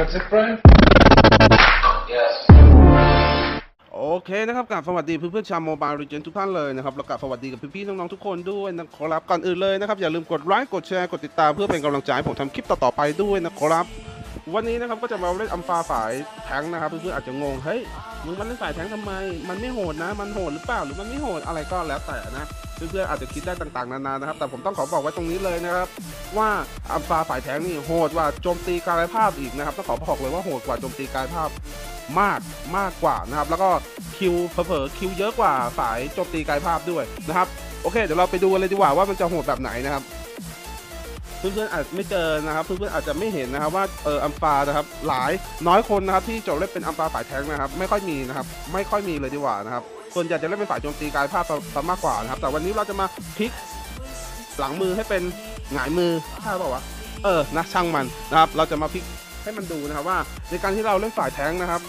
That's it, Brian? Yes. โอเคนะครับกราบสวัสดีเพื่อนๆชาวโมบายรีเจนทุกท่านเลยนะครับแล้วก็สวัสดีกับพี่ๆน้องๆทุกคนด้วยนะครับก่อนอื่นเลยนะครับอย่าลืมกดไลค์กดแชร์กดติดตามเพื่อเป็นกำลังใจให้ผมทำคลิปต่อๆไปด้วยนะครับ วันนี้นะครับก็จะมาเล่นอัมฟาฝ่ายแทงนะครับเพื่อนๆอาจจะงงเฮ้ยมึงมันเล่นฝ่ายแทงค์ทำไม มันไม่โหดนะ มันโหดหรือเปล่าหรือมันไม่โหดอะไรก็แล้วแต่นะเพื่อนๆอาจจะคิดได้ต่างๆนานานะครับแต่ผมต้องขอบอกไว้ตรงนี้เลยนะครับ ว่าอัมฟาฝ่ายแทงนี่โหดกว่าโจมตีกายภาพอีกนะครับต้องขอบอกเลยว่าโหดกว่าโจมตีกายภาพมากมากกว่านะครับ แล้วก็คิวเผลอๆคิวเยอะกว่าฝ่ายโจมตีกายภาพด้วยนะครับโอเคเดี๋ยวเราไปดูกันเลยดีกว่าว่ามันจะโหดแบบไหนนะครับ เพื่อนๆอาจไม่เจอนะครับ เพื่อนๆอาจจะไม่เห็นนะครับว่าเอออัมฟานะครับหลายน้อยคนนะครับที่จบเล่นเป็นอัมฟาฝ่ายแทงนะครับไม่ค่อยมีนะครับไม่ค่อยมีเลยดีกว่านะครับส่วนใหญ่จะเล่นเป็นฝ่ายโจมตีกายภาพซะมากกว่านะครับ แต่วันนี้เราจะมาพลิกหลังมือให้เป็นหงายมือใช่ป่าวะเออนะช่างมันนะครับเราจะมาพลิกให้มันดูนะครับว่า ในการที่เราเล่นฝ่ายแทงนะครับ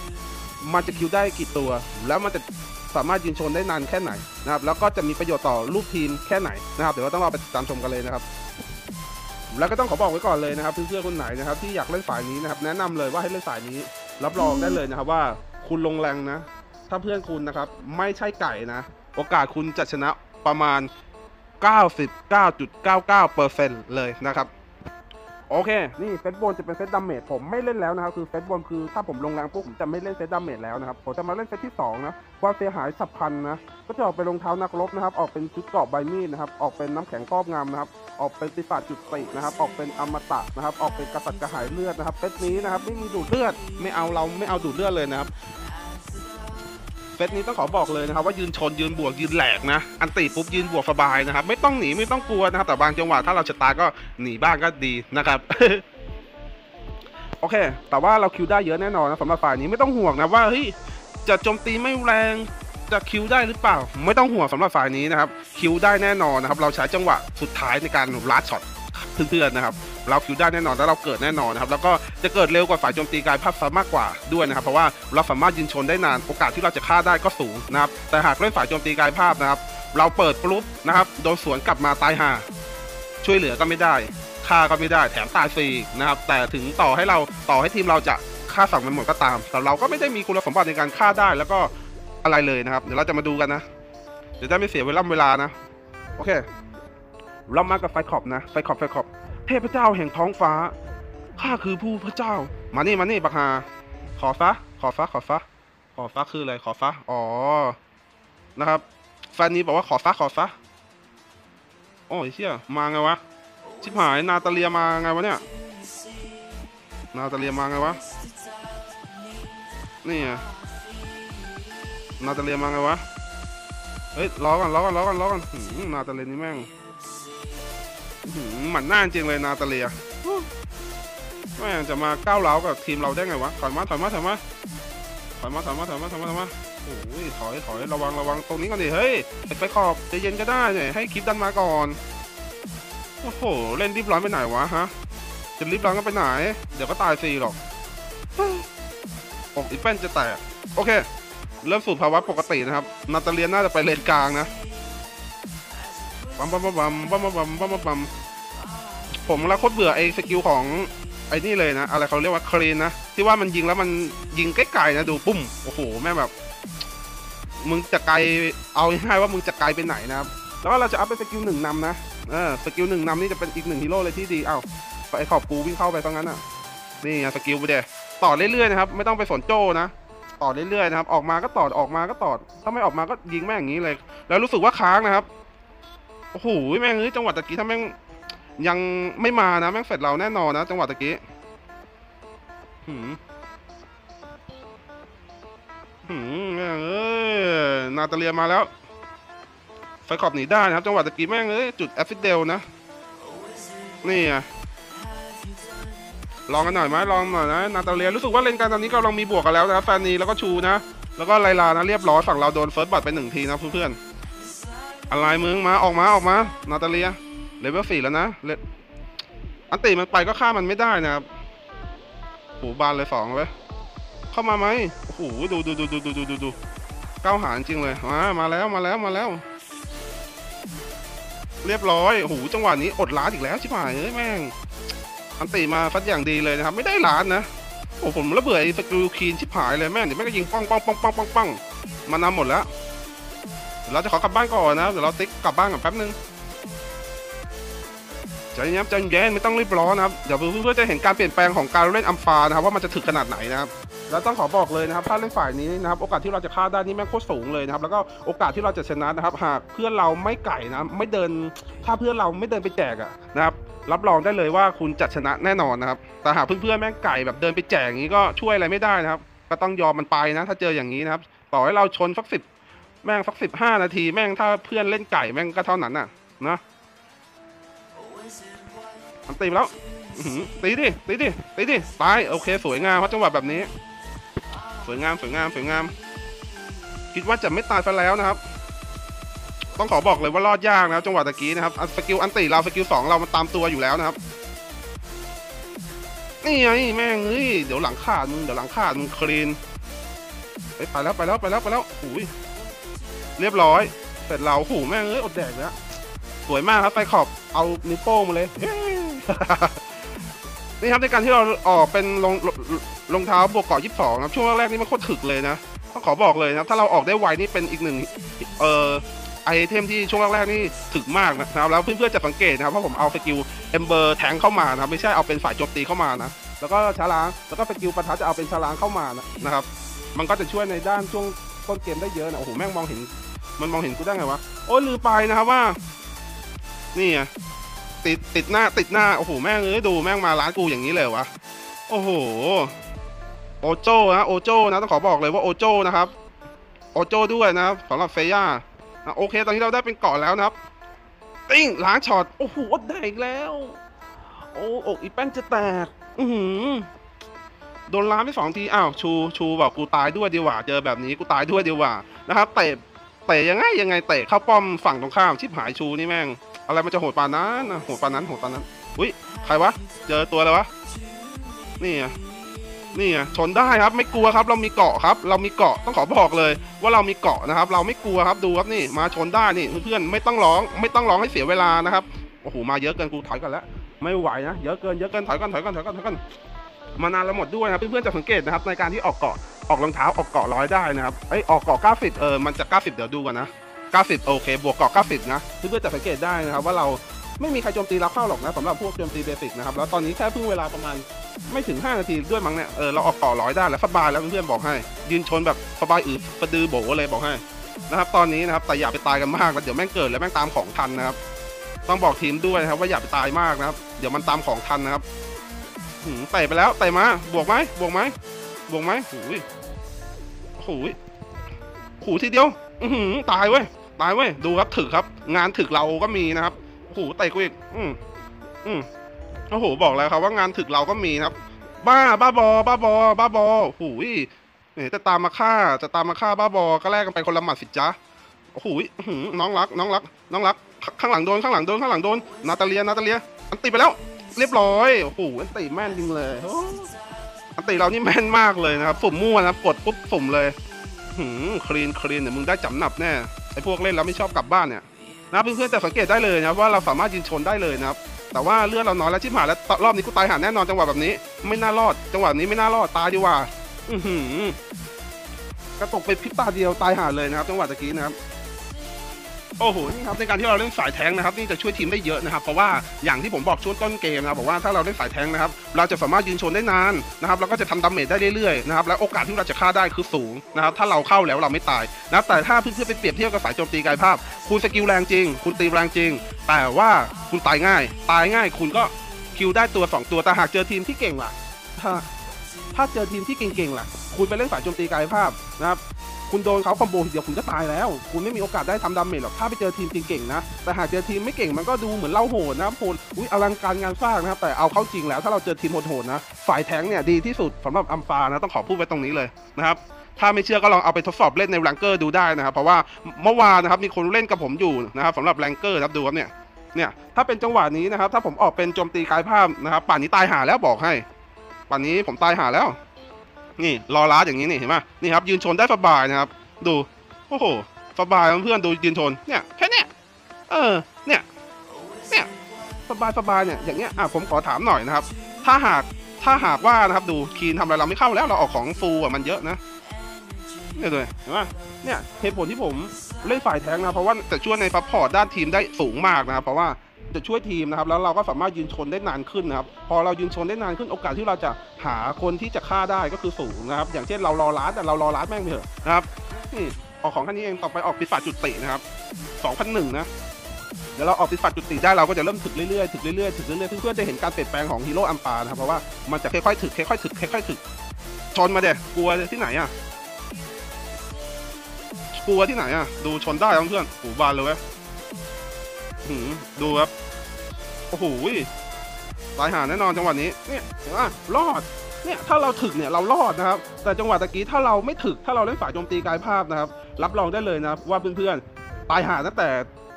มันจะคิวได้กี่ตัว แล้วมันจะสามารถยืนชนได้นานแค่ไหนนะครับแล้วก็จะมีประโยชน์ต่อลูกทีมแค่ไหนนะครับ เดี๋ยวเราต้องรอไปติดตามชมกันเลยนะครับ แล้วก็ต้องขอบอกไว้ก่อนเลยนะครับเพื่อนๆคนไหนนะครับที่อยากเล่นสายนี้นะครับแนะนำเลยว่าให้เล่นสายนี้ รับรองได้เลยนะครับว่าคุณลงแรงนะ ถ้าเพื่อนคุณนะครับไม่ใช่ไก่นะ โอกาสคุณจะชนะประมาณ 99.99%เลยนะครับ โอเค นี่เซตบนจะเป็นเซตดาเมจผมไม่เล่นแล้วนะครับ คือเซตบนคือถ้าผมลงแรงปุ๊บผมจะไม่เล่นเซตดาเมจแล้วนะครับ ผมจะมาเล่นเซตที่สองนะความเสียหายสับพันนะ ก็จะออกเป็นรองเท้านักรบนะครับ ออกเป็นชุดเกราะใบมีดนะครับ ออกเป็นน้ำแข็งครอบงำนะครับ ออกเป็นปีศาจจุดตินะครับ ออกเป็นอมตะนะครับ ออกเป็นกษัตริย์กระหายเลือดนะครับเซตนี้นะครับไม่มีดูดเลือด ไม่เอาเราไม่เอาดูดเลือดเลยนะครับ ซตนี้ต้องขอบอกเลยนะครับว่ายืนชนยืนบวกยืนแหลกนะ อันตีปุ๊บยืนบวกสบายนะครับ ไม่ต้องหนีไม่ต้องกลัวนะครับ แต่บางจังหวะถ้าเราจะตาก็หนีบ้างก็ดีนะครับโอเค แต่ว่าเราคิวได้เยอะแน่นอนนะสำหรับฝ่ายนี้ไม่ต้องห่วงนะว่าเฮ้ยจะโจมตีไม่แรงจะคิวได้หรือเปล่า ไม่ต้องห่วงสำหรับฝ่ายนี้นะครับคิวได้แน่นอนนะครับ เราใช้จังหวะสุดท้ายในการลัดช็อต เพื่อนๆนะครับ เราคิวได้แน่นอนแล้วเราเกิดแน่นอนนะครับแล้วก็จะเกิดเร็วกว่าฝ่ายโจมตีกายภาพซะมากกว่าด้วยนะครับ เพราะว่าเราสามารถยืนชนได้นานโอกาสที่เราจะฆ่าได้ก็สูงนะครับแต่หากเล่นฝ่ายโจมตีกายภาพนะครับ เราเปิดปุ๊บนะครับโดนสวนกลับมาตายห่าช่วยเหลือก็ไม่ได้ฆ่าก็ไม่ได้แถมตายฟรีนะครับ แต่ถึงต่อให้เราต่อให้ทีมเราจะฆ่าสั่งมันหมดก็ตาม แต่เราก็ไม่ได้มีคุณสมบัติในการฆ่าได้แล้วก็อะไรเลยนะครับ เดี๋ยวเราจะมาดูกันนะ เดี๋ยวได้ไม่เสียเวลาเวลานะ โอเค เรามากับไฟขอบนะ ไฟขอบไฟขอบ เทพเจ้าแห่งท้องฟ้า ข้าคือผู้พระเจ้า มานี่มานี่บักฮาขอฟ้า ขอฟ้า ขอฟ้า ขอฟ้าคืออะไร ขอฟ้า อ๋อ นะครับแฟนนี้บอกว่าขอฟ้า ขอฟ้า โอ้ยเชี่ย มาไงวะ ชิบหายนาตาเลียมาไงวะเนี่ย นาตาเลียมาไงวะ นี่ไงนาตาเลียมาไงวะ เฮ้ยล้อกันล้อกันล้อกันล้อกันนาตาเลียนี่แม่ง หืมหมันหน้าจริงเลยนาตาเลียแม่งจะมาก้าวเล้ากับทีมเราได้ไงวะถอยมาถอยมาถอยมาถอยมาถอยมาถอยมาถอยมาถอยมาโอ้ยถอยถอยระวังระวังตรงนี้ก่อนดิเฮ้ยไปขอบใจเย็นก็ได้เนี่ยให้คลิปดันมาก่อนโอ้โหเล่นรีบร้อนไปไหนวะฮะจะรีบร้อนกันไปไหน เดี๋ยวก็ตายฟรีหรอกอกอีแป้นจะแตกโอเค เริ่มสู่ภาวะปกตินะครับนาตาเลียนน่าจะไปเลนกลางนะัมปั๊มปั๊มปั๊มปั๊มปั๊มปั๊มปั๊มปั๊มผมละโคตรเบื่อไอ้สกิลของไอ้นี่เลยนะ อะไรเขาเรียกว่าคลีนนะ ที่ว่ามันยิงแล้วมันยิงใกล้ๆนะดูปุ้ม โอ้โห แม่แบบ มึงจะไกลเอาง่ายๆว่ามึงจะไกลไปไหนนะครับ แล้วเราจะอัพเป็นสกิลหนึ่งนำนะ เออ สกิลหนึ่งนำนี่จะเป็นอีกหนึ่งฮีโร่เลยที่ดี เอ้าไอขอบกูวิ่งเข้าไปตรงนั้นอะ นี่ไงสกิลไปเดะต่อเรื่อยๆนะครับ ไม่ต้องไปสนโจ้นะ ต่อเรื่อยๆนะครับ ออกมาก็ต่อ ออกมาก็ต่อ ถ้าไม่ออกมาก็ยิงแม่งอย่างนี้เลย แล้วรู้สึกว่าค้างนะครับ โอ้โหแม่งเฮ้ยจังหวะตะกี้ถ้าแม่งยังไม่มานะแม่งเสร็จเราแน่นอนนะจังหวะตะกี้หืมหืมแม่งเอ้ยนาตาเลียมาแล้วไฟขอบหนีได้นะครับ จังหวะตะกี้แม่งเอ้ยจุดแอฟฟิเดลนะ นี่ไงลองกันหน่อยไหมลองหน่อยนะนาตาเลียรู้สึกว่าเลนการตอนนี้ก็ลองมีบวกกันแล้วนะแฟนนีแล้วก็ชูนะ แล้วก็ไลลานะเรียบร้อยฝั่งเราโดนเฟิร์สบัตไปหนึ่งทีนะเพื่อนๆ อะไรมึงมาออกมาออกมา นาตาเลียเลเวลสี่แล้วนะเลอันติมันไปก็ฆ่ามันไม่ได้นะครับโหบานเลยสองเลยเข้ามาไหมโอ้โหดูดูดูดูดูดูดูดูเก้าหาจริงเลยมามาแล้วมาแล้วมาแล้ว เรียบร้อยโอ้โหจังหวะนี้อดล้านอีกแล้วชิบหายเอ้ยแม่ง อันติมาฟัดอย่างดีเลยนะครับ ไม่ได้ล้านนะโอ้ผมระเบื่อไอ้สกิลคีนชิบหายเลยแม่งเดี๋ยวแม่งก็ยิงป้องป้องป้องป้องป้องป้องมานำหมดแล้ว เราจะขอกลับบ้านก่อนนะเดี๋ยวเราติ๊กกลับบ้านก่อนแป๊บนึงใจเย็นใจเย็นไม่ต้องรีบร้อนนะครับเดี๋ยวเพื่อนๆจะเห็นการเปลี่ยนแปลงของการเล่นอัมฟานะครับว่ามันจะถึกขนาดไหนนะครับแล้วต้องขอบอกเลยนะครับถ้าเล่นฝ่ายนี้นะครับโอกาสที่เราจะฆ่าได้นี่แม่งโคตรสูงเลยนะครับแล้วก็โอกาสที่เราจะชนะนะครับหากเพื่อนเราไม่ไก่นะไม่เดินถ้าเพื่อนเราไม่เดินไปแจกอะนะครับรับรองได้เลยว่าคุณจะชนะแน่นอนนะครับแต่หากเพื่อนๆแม่งไก่แบบเดินไปแจกอย่างนี้ก็ช่วยอะไรไม่ได้นะครับ ก็ต้องยอมมันไปนะ ถ้าเจออย่างนี้นะครับต่อให้เราชนสักสิบ แม่งสักสิบห้านาที แม่งถ้าเพื่อนเล่นไก่แม่งก็เท่านั้นน่ะนะมันตีแล้วตีดิตีดิตีดิตายโอเค สวยงามเพราะจังหวะแบบนี้ สวยงามสวยงามสวยงาม คิดว่าจะไม่ตายซะแล้วนะครับ ต้องขอบอกเลยว่ารอดยากนะครับ จังหวะตะกี้นะครับสกิลอันติเราสกิลสองเรามันตามตัวอยู่แล้วนะครับนี่ไงแม่งเอ้ยเดี๋ยวหลังขาดมึงเดี๋ยวหลังขาดมึงคลีนไปไปแล้วไปแล้วไปแล้วไปแล้วโอ้ย เรียบร้อย เสร็จเราหูแม่งเอ้ยอดแดกแล้วสวยมากครับไปขอบเอานิ้วโป้งมาเลย นี่ครับในการที่เราออกเป็นรองรองรองเท้าบวกเกาะยี่สิบสองครับช่วงแรกๆนี่มันโคตรถึกเลยนะต้องขอบอกเลยนะครับถ้าเราออกได้ไวนี่เป็นอีกหนึ่งเอ่อไอเทมที่ช่วงแรกๆนี่ถึกมากนะครับแล้วเพื่อนๆจะสังเกตนะครับว่าะผมเอาสกิลเอมเบอร์แทงเข้ามานะครับไม่ใช่เอาเป็นฝ่ายโจมตีเข้ามานะแล้วก็ชาล้างแล้วก็สกิลปะทัดจะเอาเป็นชาล้างเข้ามานะนะครับ มันก็จะช่วยในด้านช่วง ต้นเกมได้เยอะนะโอ้โหแม่งมองเห็น มันมองเห็นกูได้ไงวะโอ้ลืมไปนะครับว่า นี่ไงติดติดหน้าติดหน้าโอ้โหแม่งเอ้ยดูแม่งมาร้านกูอย่างนี้เลยวะโอ้โหโอโจนะโอโจนะต้องขอบอกเลยว่าโอโจนะครับโอโจด้วยนะครับสำหรับเฟย่าอะโอเค ตอนนี้เราได้เป็นเกาะแล้วนะครับติ้งล้างช็อตโอ้โหอดแดกอีกแล้ว โอ้อกอีแป้นจะแตก อือหือ โดนล้างไปสองทีอ้าวชูชูบอกกูตายด้วยดีกว่าเจอแบบนี้กูตายด้วยดีกว่านะครับเตะเตะยังไงยังไงเตะเข้าป้อมฝั่งตรงข้ามชิบหายชูนี่แม่ง อะไรมันจะโหดปานนั้นนะโหดปานนั้นโหดปานนั้นอุ้ยใครวะเจอตัวอะไรวะนี่ไงนี่ไงชนได้ครับไม่กลัวครับ เรามีเกาะครับ เรามีเกาะต้องขอบอกเลย ว่าเรามีเกาะนะครับ เราไม่กลัวครับดูครับนี่มาชนได้นี่เพื่อนๆไม่ต้องร้อง ไม่ต้องร้องให้เสียเวลานะครับโอ้โหมาเยอะเกินกูถอยก่อนแล้วไม่ไหวนะเยอะเกินเยอะเกินถอยก่อนถอยก่อนถอยก่อนถอยก่อน มานานแล้วหมดด้วยนะเพื่อนๆจะสังเกตนะครับในการที่ออกเกาะออกรองเท้าออกเกาะร้อยได้นะครับเอ้ออกเกาะ90เออมันจะ 90 เดี๋ยวดูกันนะ 90 โอเค บวกเกาะ90 นะเพื่อนๆจะสังเกตได้นะครับว่าเราไม่มีใครโจมตีเราเข้าหรอกนะสำหรับพวกโจมตีเบสิกนะครับแล้วตอนนี้แค่เพิ่งเวลาประมาณไม่ถึง 5 นาทีด้วยมั้งเนี่ยเออเราออกต่อร้อยได้แล้วสบายแล้วเพื่อนๆบอกให้ยืนชนแบบสบายอืดประดือโบเลยบอกให้นะครับตอนนี้นะครับแต่อย่าไปตายกันมากแล้วเดี๋ยวแม่งเกิดแล้วแม่งตามของทันนะครับต้องบอกทีมด้วยนะครับว่าอย่าไปตายมากนะครับ เดี๋ยวมันตามของทันนะครับ หืมเตะไปแล้วเตะมาบวกไหมบวกไหมบวกไหมหูยหูยหูทีเดียว อือหือตายเว้ยตายเว้ยดูครับถึกครับ งานถึกเราก็มีนะครับหูเตะกูอีกอืมอืมโอ้โหบอกแล้วครับว่างานถึกเราก็มีนะครับ บ้าบ้าบอ บ้าบอ บ้าบอหูยเนี่ยจะตามมาฆ่าจะตามมาฆ่าบ้าบอก็แลกกันไปคนละหมัดสิจ้าโอ้โหยหือน้องรัก น้องรัก น้องรักขข้างหลังโดน ข้างหลังโดน ข้างหลังโดน นาตาเลีย นาตาเลีย อันตีไปแล้ว เรียบร้อยโอ้โหอันตีแม่นจริงเลยอันตีเรานี่แม่นมากเลยนะครับสุ่มมั่วนะกดปุ๊บสุ่มเลยหืมคลีนคลีนเดี๋ยวมึงได้จำหนับแน่ไอ้พวกเล่นแล้วไม่ชอบกลับบ้านเนี่ยนะเพื่อนๆแต่สังเกตได้เลยนะว่าเราสามารถยืนชนได้เลยนะครับแต่ว่าเลือดเราน้อยแล้วชิบหายแล้วรอบนี้กูตายหาแน่นอนจังหวะแบบนี้ ไม่น่ารอด จังหวะนี้ไม่น่ารอดตายดีกว่า อือหือกระตกไปพริบตาเดียวตายหาเลยนะครับ จังหวะตะกี้นะครับ โอ้โหนี่ครับในการที่เราเล่นสายแทงนะครับนี่จะช่วยทีมได้เยอะนะครับเพราะว่าอย่างที่ผมบอกช่วงต้นเกมนะครับบอกว่าถ้าเราเล่นสายแทงนะครับเราจะสามารถยืนชนได้นานนะครับแล้วก็จะทำดาเมจได้เรื่อยๆนะครับแล้วโอกาสที่เราจะฆ่าได้คือสูงนะครับถ้าเราเข้าแล้วเราไม่ตายนะแต่ถ้าเพื่อนๆไปเปรียบเทียบกับสายโจมตีกายภาพ คุณสกิลแรงจริง คุณตีแรงจริง แต่ว่าคุณตายง่าย ตายง่ายคุณก็คิวได้ตัวสองตัวแต่หากเจอทีมที่เก่งล่ะถ้าถ้าเจอทีมที่เก่งๆล่ะ คุณไปเล่นสายโจมตีกายภาพนะครับคุณโดนเขาคอมโบเดียวคุณก็ตายแล้ว คุณไม่มีโอกาสได้ทำดาเมจหรอกถ้าไปเจอทีมเก่งๆนะ แต่หากเจอทีมไม่เก่งมันก็ดูเหมือนเราโหดนะโหดอุ้ยอลังการงานสร้างนะครับ แต่เอาเข้าจริงแล้วถ้าเราเจอทีมโหดๆนะ ฝ่ายแทงเนี่ยดีที่สุดสำหรับอัมฟานะต้องขอพูดไว้ตรงนี้เลยนะครับถ้าไม่เชื่อก็ลองเอาไปทดสอบเล่นในแรงเกอร์ดูได้นะครับ เพราะว่าเมื่อวานนะครับมีคนเล่นกับผมอยู่นะครับสำหรับแรงเกอร์ครับดูครับเนี่ยเนี่ยถ้าเป็นจังหวะนี้นะครับถ้าผมออกเป็นโจมตีกายภาพนะครับป่านนี้ตายหาแล้วบอกให้ ป่านนี้ผมตายหาแล้ว นี่รอล้าอย่างนี้นี่เห็นไหมนี่ครับยืนชนได้สบายนะครับ ดูโอ้โหสบายเพื่อนดูยืนชนเนี่ยแค่เนี้ยเออเนี่ยเนี่ยสบายสบายเนี่ยอย่างเงี้ยอะผมขอถามหน่อยนะครับ ถ้าหากถ้าหากว่านะครับดูคีนทำอะไรเราไม่เข้าแล้วเราออกของฟูอะมันเยอะนะเนี่ยเลยเห็นไหมเนี่ยเหตุผลที่ผมเล่นฝ่ายแทงนะเพราะว่าจะช่วยในซัพพอร์ตด้านทีมได้สูงมากนะครับเพราะว่า จะช่วยทีมนะครับ แล้วเราก็สามารถยืนชนได้นานขึ้นนะครับ พอเรายืนชนได้นานขึ้นโอกาสที่เราจะหาคนที่จะฆ่าได้ก็คือสูงนะครับ อย่างเช่นเรารอลัดแต่เรารอลัดแม่งไปเถอะนะครับนี่ออกของแค่นี้เองต่อไปออกปิดฝาจุดตินะครับ2001นะเดี๋ยวเราออกปิดฝาจุดติได้เราก็จะเริ่มถึกเรื่อยๆถึกเรื่อยๆถึกเรื่อยๆเพื่อนๆจะเห็นการเปลี่ยนแปลงของฮีโร่อัมปานะครับเพราะว่ามันจะค่อยๆถึกค่อยๆถึกค่อยๆถึกชนมาเด็กลัวที่ไหนอะกลัวที่ไหนอะดูชนได้เพื่อนหูบานเลยเว้ย หืมดูครับ โอ้โหตายหาแน่นอนจังหวะนี้ เนี่ยเห็นป่ะรอด เนี่ยถ้าเราถึกเนี่ยเรารอดนะครับ แต่จังหวะตะกี้ถ้าเราไม่ถึก ถ้าเราเล่นฝ่ายโจมตีกายภาพนะครับ รับรองได้เลยนะว่าเพื่อนๆตายหาตั้งแต่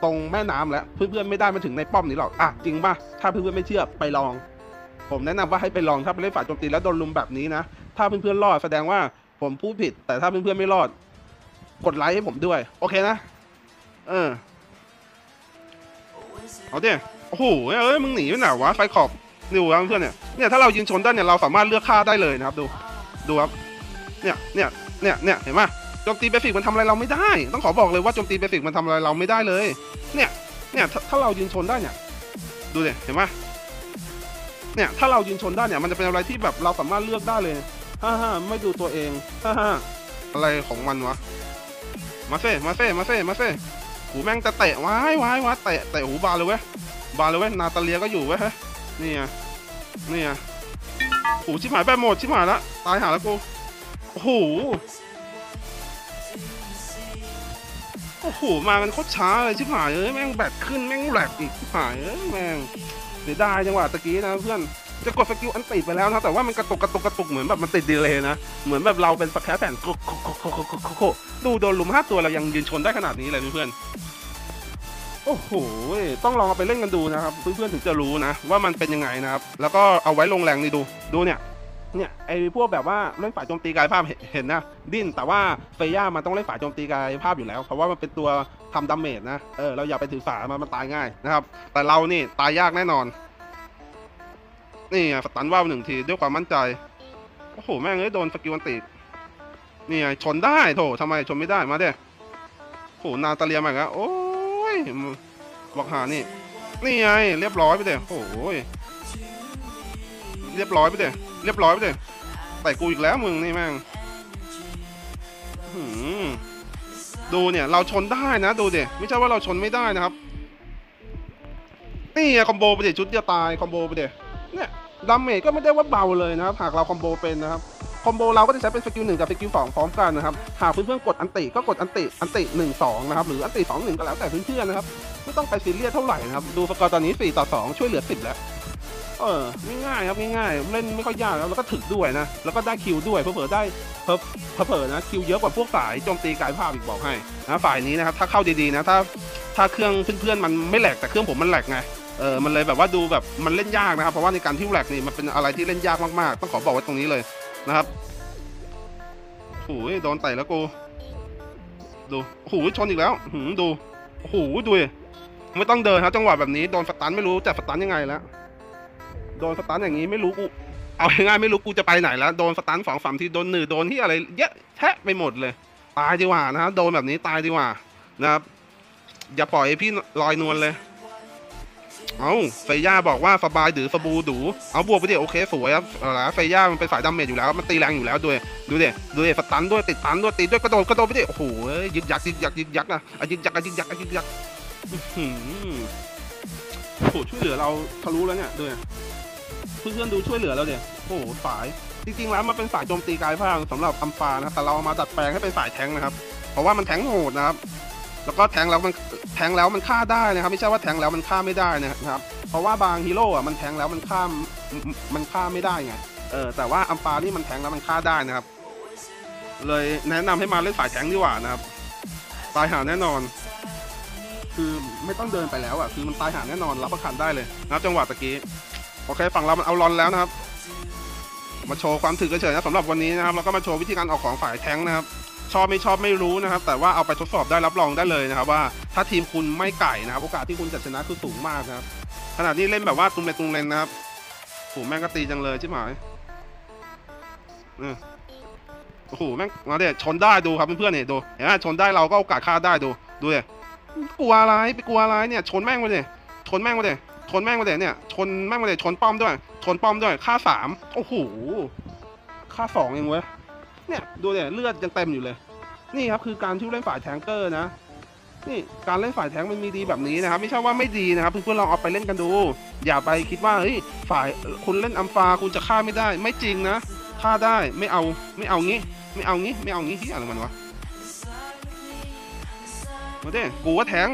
ตรงแม่น้ำแล้ว เพื่อนๆไม่ได้มาถึงในป้อมนี้หรอก อะจริงป่ะ ถ้าเพื่อนๆไม่เชื่อไปลอง ผมแนะนำว่าให้ไปลองถ้าไปเล่นฝ่ายโจมตีแล้วโดนลุมแบบนี้นะ ถ้าเพื่อนๆรอดแสดงว่าผมพูดผิด แต่ถ้าเพื่อนๆไม่รอด กดไลค์ให้ผมด้วย โอเคนะ เออ เอาดิโอ้โหเอ้ยมึงหนีไปไหนวะไฟขอบดูครับเพื่อนเนี่ยเนี่ยถ้าเรายืนชนได้เนี่ยเราสามารถเลือกค่าได้เลยนะครับดูดูครับเนี่ยเนี่ยเนี่ยเนี่ยเห็นไหมโจมตีเบฟิกมันทำอะไรเราไม่ได้ ต้องขอบอกเลยว่าโจมตีเบฟิกมันทำอะไรเราไม่ได้เลย เนี่ยเนี่ยถ้าเรายืนชนได้เนี่ยดูดิเห็นไหมเนี่ยถ้าเรายืนชนได้เนี่ยมันจะเป็นอะไรที่แบบเราสามารถเลือกได้เลยฮ่าฮ่าไม่ดูตัวเองฮ่าฮ่าอะไรของมันวะมาเซ่มาเซ่มาเซ่มาเซ่ หูแม่งจะเตะว้ายว้ายว้ายเตะเตะหูบาเลยเว้ยบาเลยเว้ยนาตาเลียก็อยู่เว้ยฮ้ยนี่ไงนี่ไงหูชิบหายไปหมดชิบหายละตายหาแล้วกูโอ้โหโอ้โหมากันโคตรช้าเลยชิบหายเอ้ยแม่งแบตขึ้นแม่งแหลกอีกชิบหายเอ้ยแม่งเสียดายจังหวะตะกี้นะเพื่อน จะกดสกิลอันติดไปแล้วนะแต่ว่ามันกระตุกกระตุกกระตุกเหมือนแบบมันติดดีเลยนะ เหมือนแบบเราเป็นสแควร์แผ่นโคโคโคโคดูโดนลุมห้าตัวเรายังยืนชนได้ขนาดนี้เลยเพื่อนโอ้โห ต้องลองเอาไปเล่นกันดูนะครับ เพื่อนๆถึงจะรู้นะ ว่ามันเป็นยังไงนะครับ แล้วก็เอาไว้ลงแรงนี่ดู ดูเนี่ย เนี่ยไอพวกแบบว่าเล่นฝ่ายโจมตีกายภาพเห็นนะ ดิ้น แต่ว่าเฟย่ามันต้องเล่นฝ่ายโจมตีกายภาพอยู่แล้ว เพราะว่ามันเป็นตัวทำดาเมจนะ เออ เราอย่าไปถือสามันมันตายง่ายนะครับ แต่เรานี่ตายยากแน่นอน นี่ไงสตันว่าวหนึ่งทีด้วยความมั่นใจโอ้โหแม่งเอ้ยโดนสกิลอันตินี่ไงชนได้โถทำไมชนไม่ได้มาเด้โอ้โหนาตาเลียมาอีกแล้วโอ้ยบอกหานี่ นี่ไงเรียบร้อยไปเด้โอ้โหเรียบร้อยไปเด้เรียบร้อยไปเด้แต่กูอีกแล้วมึงนี่แม่งดูเนี่ยเราชนได้นะดูเด้ไม่ใช่ว่าเราชนไม่ได้นะครับ นี่คอมโบไปเด้ชุดเดียวตายคอมโบไปเด้ ดาเมจก็ไม่ได้ว่าเบาเลยนะครับหากเราคอมโบเป็นนะครับคอมโบเราก็จะใช้เป็นสกิลหนึ่งกับสกิลสองพร้อมกันนะครับหากเพื่อนๆกดอันติก็กดอันติอันติหนึ่งสองนะครับหรืออันติสองหนึ่งก็แล้วแต่เพื่อนๆนะครับไม่ต้องไปซีเรียสเท่าไหร่นะครับดูสกอร์ตอนนี้สี่ต่อสองช่วยเหลือสิบแล้วเออง่ายๆครับง่ายๆเล่นไม่ค่อยยากแล้วแล้วก็ถึกด้วยนะแล้วก็ได้คิวด้วยเผื่อๆได้เผื่อๆนะคิวเยอะกว่าพวกสายโจมตีกายภาพอีกบอกให้นะฝ่ายนี้นะครับถ้าเข้าดีๆนะถ้าถ้าเครื่องเพื่อนๆมันไม่แหลกแต่เครื่องผมมันแหลกไง เออมันเลยแบบว่าดูแบบมันเล่นยากนะครับ เพราะว่าในการที่แหลกนี่มันเป็นอะไรที่เล่นยากมากๆ ต้องขอบอกไว้ตรงนี้เลยนะครับโอ้ยโดนไต่แล้วกูดูโอ้โหชนอีกแล้วหืมดูโอ้โหดูดิไม่ต้องเดินครับจังหวะแบบนี้โดนสตันไม่รู้จะสตันยังไงแล้วโดนสตันอย่างนี้ไม่รู้กูเอาง่ายๆไม่รู้กูจะไปไหนแล้วโดนสตันสองสามทีโดนหนืดโดนที่อะไรเยอะแทะไปหมดเลย ตายดีกว่านะครับโดนแบบนี้ตายดีกว่านะครับ อย่าปล่อยให้พี่ลอยนวลเลย เอาเฟย่าบอกว่าสบายหรือสบูดูเอาบวกไปดิโอเคสวยครับเอาละเฟย่ามันเป็นสายดาเมจอยู่แล้วมันตีแรงอยู่แล้วด้วยดูดิดูดิสตันด้วยติดตันด้วยตีด้วยกระโดดกระโดดไปดิโอ้โหเอ้ยยึกยักยึกยักยึกยักอะอะยึกยักอะยึกยักอะยึกยักอื้อหือโอ้โหช่วยเหลือเราทะลุแล้วเนี่ยดูดิเพื่อนๆดูช่วยเหลือเราเนี่ยโอ้โหสายจริงๆแล้วมันเป็นสายโจมตีกายภาพสำหรับอัมฟานะแต่เราเอามาดัดแปลงให้เป็นสายแทงนะครับ เพราะว่ามันแทงโหดนะครับ แล้วก็แทงแล้วมันแทงแล้วมันฆ่าได้นะครับ ไม่ใช่ว่าแทงแล้วมันฆ่าไม่ได้นะครับ เพราะว่าบางฮีโร่อะมันแทงแล้วมันฆ่ามันฆ่าไม่ได้ไงเออแต่ว่าอัมปานี่มันแทงแล้วมันฆ่าได้นะครับ เลยแนะนำให้มาเล่นสายแทงดีกว่านะครับตายหาแน่นอน คือไม่ต้องเดินไปแล้วอะคือมันตายหาแน่นอนรับประกันได้เลยนะครับจังหวะตะกี้โอเคฝั่งเรามันเอารอนแล้วนะครับ มาโชว์ความถึกเฉยๆนะสำหรับวันนี้นะครับเราก็มาโชว์วิธีการออกของฝ่ายแทงนะครับ ชอบไม่ชอบไม่รู้นะครับ แต่ว่าเอาไปทดสอบได้รับรองได้เลยนะครับ ว่าถ้าทีมคุณไม่ไก่นะครับ โอกาสที่คุณจะชนะคือสูงมากนะครับขนาดนี้เล่นแบบว่าตุ้มเลนตุ้มเลนนะครับโหแม่งก็ตีจังเลยใช่ไหมอืมโอ้โหแม่งมาเดี๋ยชนได้ดูครับเพื่อนๆเนี่ยดูเห็นไหมชนได้เราก็โอกาสฆ่าได้ดูดูเลยกลัวอะไรไปกลัวอะไรเนี่ย ชนแม่งมาเลยชนแม่งมาเลยชนแม่งมาเลยเนี่ยชนแม่งมาเลยชนป้อมด้วย ชนป้อมด้วยค่าสามโอ้โหค่าสองเองเว้ยเนี่ยดูเนี่ยเลือดยังเต็มอยู่เลย นี่ครับคือการที่เล่นฝ่ายแทงเกอร์นะ นี่การเล่นฝ่ายแทงมันมีดีแบบนี้นะครับ ไม่ใช่ว่าไม่ดีนะครับ เพื่อนๆลองเอาไปเล่นกันดู อย่าไปคิดว่าเฮ้ยฝ่ายคุณเล่นอัมฟาคุณจะฆ่าไม่ได้ ไม่จริงนะฆ่าได้ไม่เอาไม่เอางี้ ไม่เอางี้ไม่เอางี้ที่อะไรมันวะมาเด้กูว่าแทง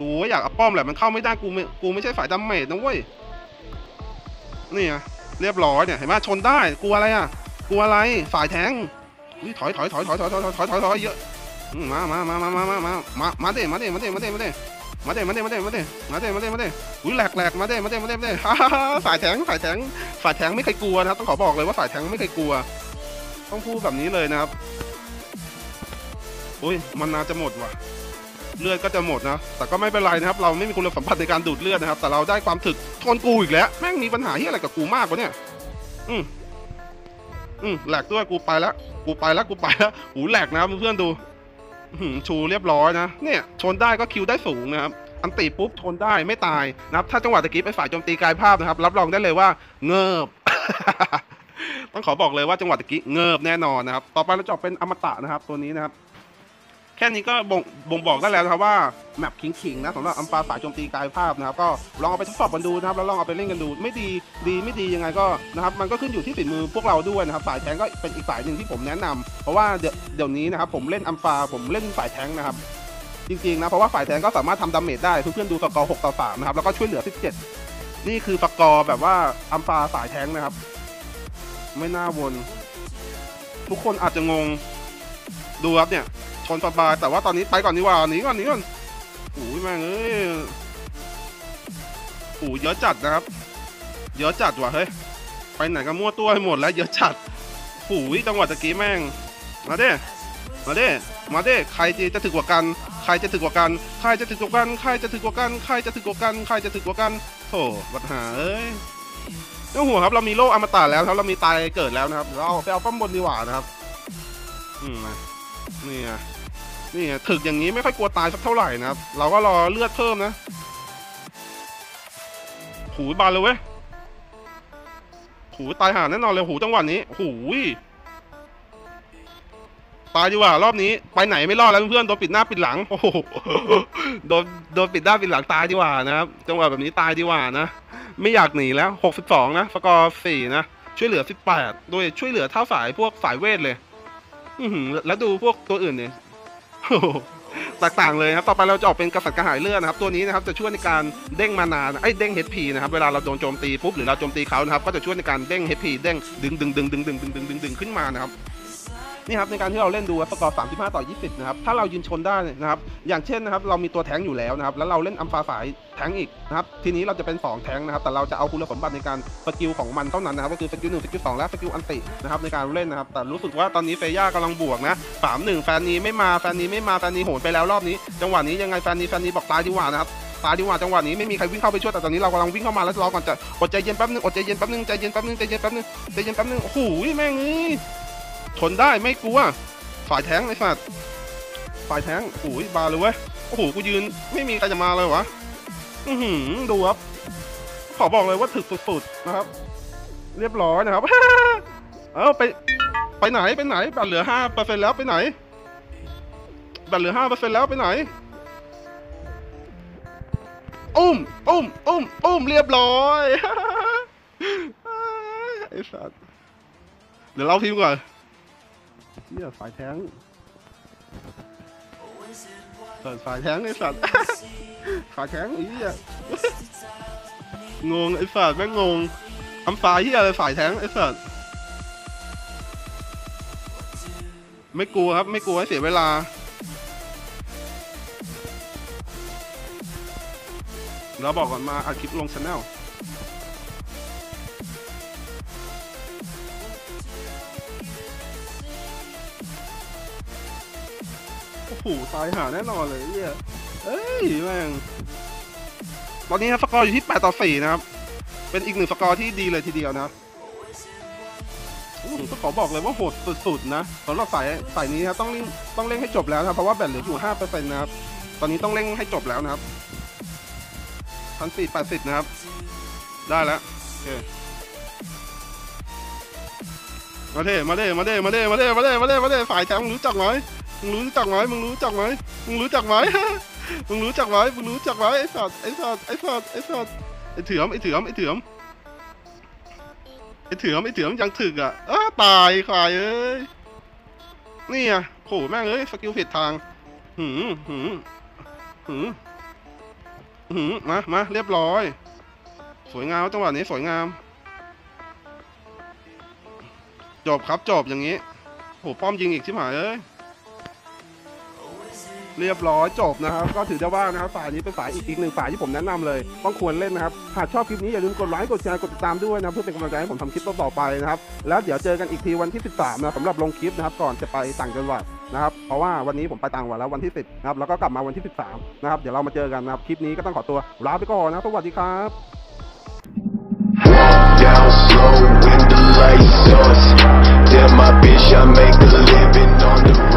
กูว่าอยากเอาป้อมแหละมันเข้าไม่ได้กูไม่กูไม่ใช่ฝ่ายดาเมจนะเว้ยนี่ไงเรียบร้อยเนี่ยเห็นไหมชนได้กลัวอะไรอะกลัวอะไรฝ่ายแทง อุ๊ยถอยถอยถอยถอยถอยถอยถอยถอยถอยถอยเยอะมามามามามามามามามาเด้มาเด้มาเด้มาเด้มาเด้มาเด้มาเด้มาเด้มาเด้มาเด้มาเด้มาเด้อุ้ยแหลกแหลกมาเด้มาเด้มาเด้มาเด้ฮ่าฮ่าฮ่าฝ่ายแทงฝ่ายแทงฝ่ายแทงไม่เคยกลัวนะครับต้องขอบอกเลยว่าฝ่ายแทงไม่เคยกลัว ต้องพูดแบบนี้เลยนะครับอุ้ยมันนาจะหมดว่ะเลือดก็จะหมดนะ แต่ก็ไม่เป็นไรนะครับ เราไม่มีคุณสัมผัสในการดูดเลือดนะครับ แต่เราได้ความถึกทนกูอีกแล้ว แม่งมีปัญหาที่อะไรกับกูมากวะเนี่ย อืมอืมแหลกด้วยกูไปแล้ว กูไปแล้วกูไปแล้วหูแหลกนะครับเพื่อนๆดูชูเรียบร้อยนะเนี่ยชนได้ก็คิวได้สูงนะครับอันตีปุ๊บชนได้ไม่ตายนะครับถ้าจังหวะตะกี้ไปฝ่ายโจมตีกายภาพนะครับ รับรองได้เลยว่า เงิบ ต้องขอบอกเลยว่าจังหวะตะกี้เงิบแน่นอนนะครับ ต่อไปเราจะเป็นอมตะนะครับ ตัวนี้นะครับ แค่นี้ก็บ่งบ่งบอกได้แล้วนะครับว่าแมปขิงๆนะสำหรับอัมปาฝ่ายโจมตีกายภาพนะครับก็ลองเอาไปทดสอบกันดูนะครับแล้วลองเอาไปเล่นกันดู ไม่ดีดีไม่ดียังไงก็นะครับมันก็ขึ้นอยู่ที่ฝีมือพวกเราด้วยนะครับฝ่ายแทงก็เป็นอีกฝ่ายหนึ่งที่ผมแนะนำเพราะว่าเดี๋ยวนี้นะครับผมเล่นอัมปาผมเล่นฝ่ายแทงนะครับจริงๆนะเพราะว่าฝ่ายแทงก็สามารถทำดาเมจได้เพื่อนๆดูสกอร์6ต่อ3นะครับแล้วก็ช่วยเหลือ 17 นี่คือสกอร์แบบว่าอัมปาฝ่ายแทงนะครับ ไม่น่าวน ทุกคนอาจจะงงดูครับเนี่ย ชนสบายแต่ว่าตอนนี้ไปก่อนดีกว่าหนีก่อนหนีก่อนโอ้ยแม่งเอ้ยโอ้ยเยอะจัดนะครับ เยอะจัดว่ะเฮ้ยไปไหนก็มั่วตัวให้หมดแล้วเยอะจัดโอ้ยจังหวะตะกี้แม่งมาเด้มาเด้มาเด้ใครจะถึกกว่ากันใครจะถึกกว่ากันใครจะถึกกว่ากันใครจะถึกกว่ากันใครจะถึกกว่ากันใครจะถึกกว่ากันโธ่ปัญหาเอ้ยไม่ต้อห่วครับเรามีโล่อมตะแล้วครับเรามีตายเกิดแล้วนะครับเราไปเอาป้อมบนดีกว่านะครับ อืมนี่ไง นี่ถึกอย่างนี้ไม่ค่อยกลัวตายสักเท่าไหร่นะครับ เราก็รอเลือดเพิ่มนะหูบานเลยเว้ยหูตายหาแน่นอนเลยหูจังหวะนี้หูยตายดีกว่ารอบนี้ไปไหนไม่รอดแล้วเพื่อนโดนปิดหน้าปิดหลังโอ้โหโดนโดนปิดหน้าปิดหลังตายดีกว่านะครับจังหวะแบบนี้ตายดีกว่านะไม่อยากหนีแล้ว 62 นะสกอร์4นะช่วยเหลือ 18 โดยช่วยเหลือเท่าสายพวกสายเวทเลยอืแล้วดูพวกตัวอื่นเนี่ย แตกต่างเลยครับ ต่อไปเราจะออกเป็นกษัตริย์กระหายเลือดนะครับ ตัวนี้นะครับจะช่วยในการเด้งมานาไอ้เด้ง HP นะครับ เวลาเราโดนโจมตีปุ๊บหรือเราโจมตีเขานะครับ ก็จะช่วยในการเด้ง HP เด้งดึงดึงดึงดึงดึงดึงดึงดึงดึงขึ้นมานะครับ นี่ครับในการที่เราเล่นดูสกอร์ 35 ต่อ 20 นะครับ ถ้าเรายืนชนได้นะครับ อย่างเช่นนะครับเรามีตัวแทงอยู่แล้วนะครับ แล้วเราเล่นอัมฟาสายแทงอีกนะครับ ทีนี้เราจะเป็น 2 แทงนะครับ แต่เราจะเอาคุณสมบัติในการสกิลของมันเท่านั้นนะครับ ก็คือสกิลหนึ่งสกิลสองและสกิลอันตินะครับในการเล่นนะครับ แต่รู้สึกว่าตอนนี้เฟย่ากำลังบวกนะสามหนึ่งแฟนนี้ไม่มา แฟนนี้ไม่มา แฟนนี้โหนไปแล้วรอบนี้ จังหวะนี้ยังไงแฟนนี้แฟนนี้บอกตายดีกว่านะครับตายดีกว่าจังหวะนี้ไม่มีใครวิ่งเข้าไปช่วยแต่ตอนนี้เรากำลังวิ่งเข้ามาแล้วรอก่อนจะอดใจเย็นแป๊บนึงอดใจเย็นแป๊บนึงใจเย็นแป๊บนึงใจเย็นแป๊บนึงใจเย็นแป๊บนึงโอ้โหแม่งเอ้ย ทนได้ไม่กลัว ฝ่ายแทงไอ้สัตว์ฝ่ายแทงโอ้ยบาเลยเว้ย โอ้โห กูยืนไม่มีใครจะมาเลยวะ อือหือดูครับ ขอบอกเลยว่าถึกสุดๆนะครับ เรียบร้อยนะครับ เอ้าไป ไปไหนไปไหนบัตรเหลือห้าเปอร์เซ็นต์แล้วไปไหนบัตรเหลือห้าเปอร์เซ็นต์แล้วไปไหน อุ้มอุ้มอุ้มอุ้มเรียบร้อยไอ้สัตว์เดี๋ยวเราพิมก่อน เฮียสายแทงเปิดสายแทงไอ้สัตว์ สายแทงไอ้เหี้ยงงไอ้สัตว์แม่งงงทำสายเฮียอะไรสายแทงไอ้สัตว์ ไม่กลัวครับไม่กลัวให้เสียเวลาเราบอกก่อนมาอัดคลิปลงช anel ผูตายหาแน่นอนเลยเหี้ยเอ้ยแม่งตอนนี้ครับสกอร์อยู่ที่ 8 ต่อ 4 นะครับ เป็นอีกหนึ่งสกอร์ที่ดีเลยทีเดียวนะต้องขอบอกเลยว่าโหดสุดๆนะสำหรับสายสายนี้ครับต้องงต้องเร่งให้จบแล้วนะเพราะว่าแบตเหลืออยู่5%นะครับ ตอนนี้ต้องเร่งให้จบแล้วนะครับพันสี่แปดสิบนะครับ ได้แล้วโอเคมาเด้มาเด้มาเด้มาเด้มาเด้มาเด้มาเด้สายแชมป์รู้จักไหม มึงรู้จักไหมมึงรู้จักไหมมึงรู้จักไหมมึงรู้จักไหมมึงรู้จักไหมไอ้สัตว์ไอ้สัตว์ไอ้สัตว์ไอ้สัตว์ไอ้เถื่อมไอ้เถื่อมไอ้เถื่อมไอ้เถื่อมไอ้เถื่อมยังถึกอะอ้าตายควายเอ้ยนี่อะโหแม่งเอ้ยสกิลผิดทางหืมหืมหืมหืมมามาเรียบร้อย สวยงามจังหวะนี้สวยงาม จบครับจบอย่างนี้โหป้อมยิงอีกชิบหายเอ้ย เรียบร้อยจบนะครับ ก็ถือได้ว่านะครับฝ่ายนี้เป็นฝ่ายอีกอีหนึ่งฝ่ายที่ผมแนะนำเลย ต้องควรเล่นนะครับ หากชอบคลิปนี้อย่าลืมกดไลค์กดแชร์กดติดตามด้วยนะเพื่อเป็นกำลังใจให้ผมทำคลิปต่อไปนะครับแล้วเดี๋ยวเจอกันอีกทีวันที่ 13นะสำหรับลงคลิปนะครับก่อนจะไปต่างจังหวัดนะครับเพราะว่าวันนี้ผมไปต่างจังหวัดแล้ววันที่ 10นะครับแล้วก็กลับมาวันที่ 13นะครับเดี๋ยวเรามาเจอกันนะครับคลิปนี้ก็ต้องขอตัวลาไปก่อนนะสวัสดีครับ down my bitch I make a living on the